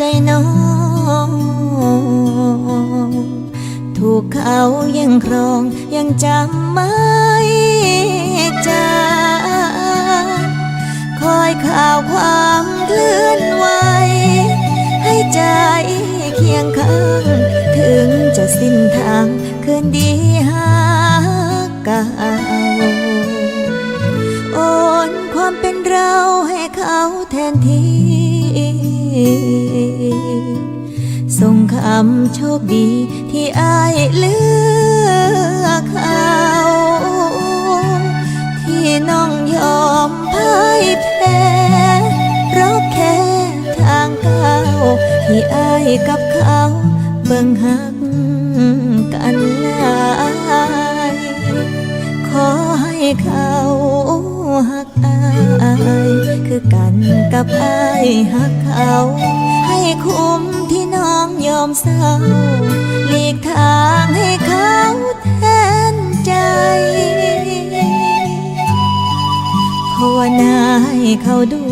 ใจน้อง ถูกเขายังครองยังจำไม่จางคอยข่าวความเคลื่อนไหว ให้ใจเคียงข้าง ถึงจะสิ้นทางคืนดี ส่งคำโชคดีที่อายเลือกเขาที่น้องยอมพ่ายแพ้เพราะแค่ทางก้าวที่อายกับเขาเบิ่งหักกันหลายขอให้เขาหักอายคือกันกับอายหักเขา อมเศร้าหลีกทางให้เขาแทนใจ ภาวนาให้เขาดู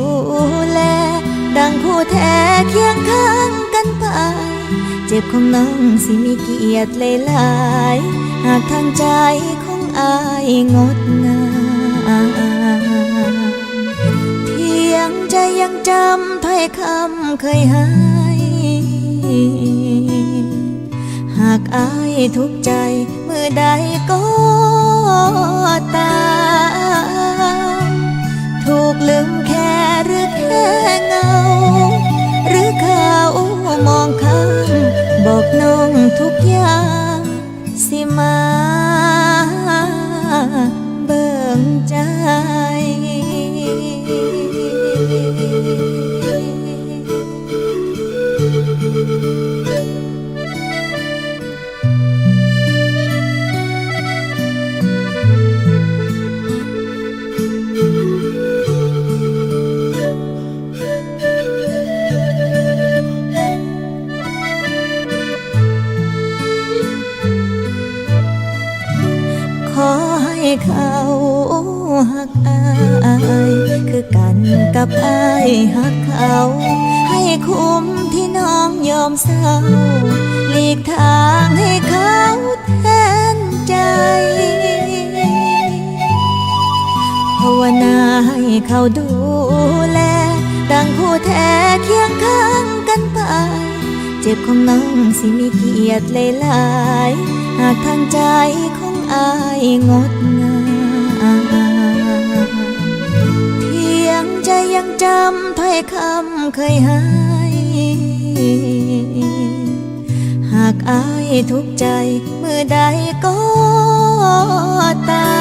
แล ดังคู่แท้เคียงข้างกันไป เจ็บของน้องสิมีเกียรติหลายๆหากทางใจของอายงดงามเพียงใจยังจำถ้อยคำเคยให้ หากอายทุกใจเมื่อใดก็ตามถูกลืมแค่หรือแค่เงา หรือเขามองข้ามบอกน้องทุกอย่างสิมาเบิ่งใจ หักเขา ให้คุ้มที่น้องยอมเศร้าหลีกทางให้เขาแทนใจภาวนาให้เขาดูแลดังผู้แท้เคียงข้างกันไป เจ็บของน้องสิมีเกียรติหลาย หากทางใจของอายงดงาม ใจยังจำถ้อยคำเคยให้หากอายทุกใจเมื่อใดก็ตา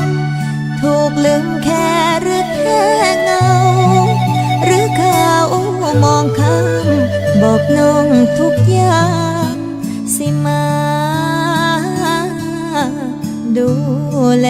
มถูกลืมแค่หรือแค่เงา หรือเขามองข้ามบอกน้องทุกอย่างสิมาดูแล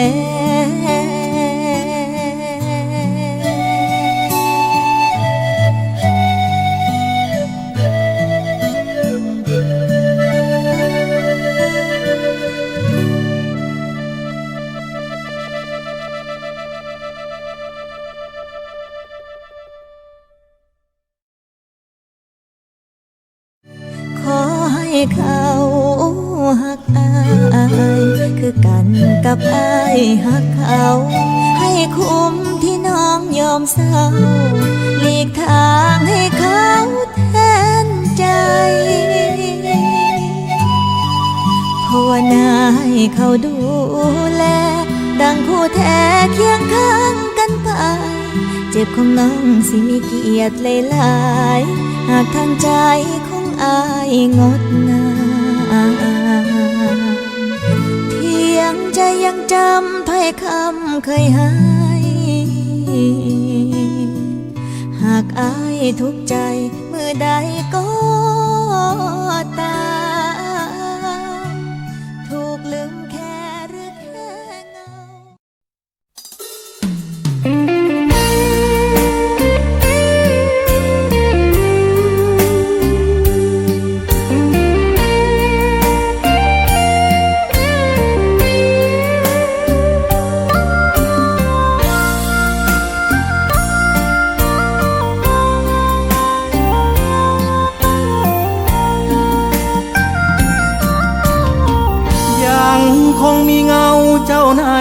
ให้เขาหักอายคือกันกับอายหักเขา ให้คุ้มที่น้องยอมเศร้าหลีกทางให้เขาแทนใจภาวนาให้เขาดูแล ดังคู่แท้เคียงข้างกันไป เจ็บของน้องสิมีเกียรติหลายๆหากทางใจข องอายงดงามเพียงใจยังจำถ้อยคำเคยให้หากอายทุกใจเมื่อใดก็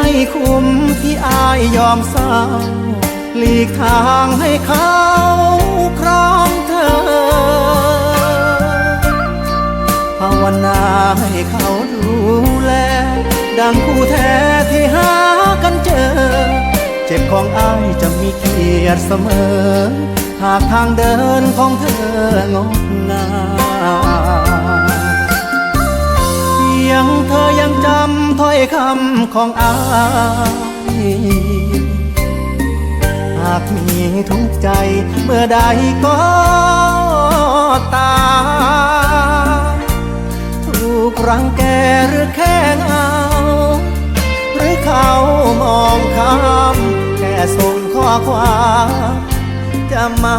ให้คุ้มที่อายยอมเศร้าหลีกทางให้เขาครองเธอ ภาวนาให้เขาดูแล ดังคู่แท้ที่หากันเจอ เจ็บของอายจะมีเกียรติเสมอ หากทางเดินของเธองดงาม ยงเธอยังจำถ้อยคำของอายหากมีทุกข์ใจเมื่อใดก็ตาถูกรังแกหรือแค่เงาหรือเขามองข้ามแค่ส่งข้อความจะมา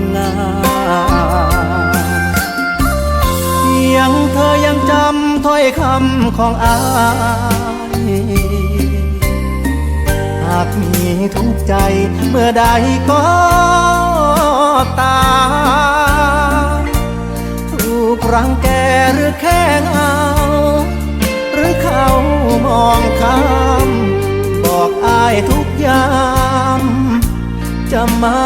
เธอยังจำถ้อยคำของอายหากมีทุกใจเมื่อใดก็ตาถูกรังแกหรือแค่เงาหรือเขามองข้ามบอกอายทุกยางจะมา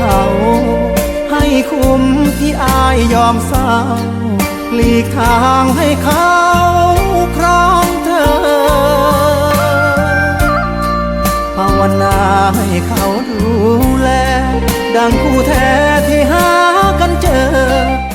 ขา ให้คุ้มที่อายยอมเศร้าหลีกทางให้เขาครองเธอ ภาวนาให้เขาดูแล ดังคู่แท้ที่หากันเจอ